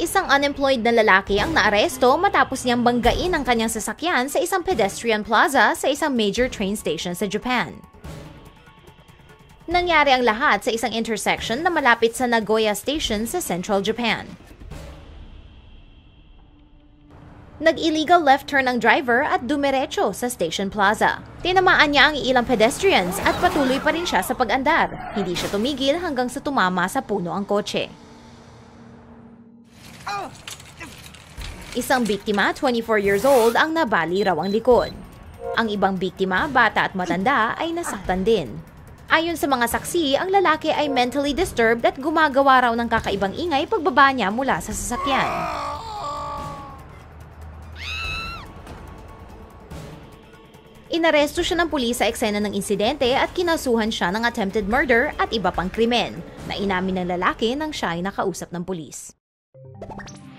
Isang unemployed na lalaki ang naaresto matapos niyang banggain ang kanyang sasakyan sa isang pedestrian plaza sa isang major train station sa Japan. Nangyari ang lahat sa isang intersection na malapit sa Nagoya Station sa Central Japan. Nag-illegal left turn ang driver at dumiretso sa station plaza. Tinamaan niya ang ilang pedestrians at patuloy pa rin siya sa pag-andar. Hindi siya tumigil hanggang sa tumama sa puno ang kotse. Isang biktima, 24 years old, ang nabali raw ang likod. Ang ibang biktima, bata at matanda, ay nasaktan din. Ayon sa mga saksi, ang lalaki ay mentally disturbed at gumagawa raw ng kakaibang ingay pagbaba niya mula sa sasakyan. Inaresto siya ng pulis sa eksena ng insidente at kinasuhan siya ng attempted murder at iba pang krimen na inamin ng lalaki nang siya ay nakausap ng pulis. you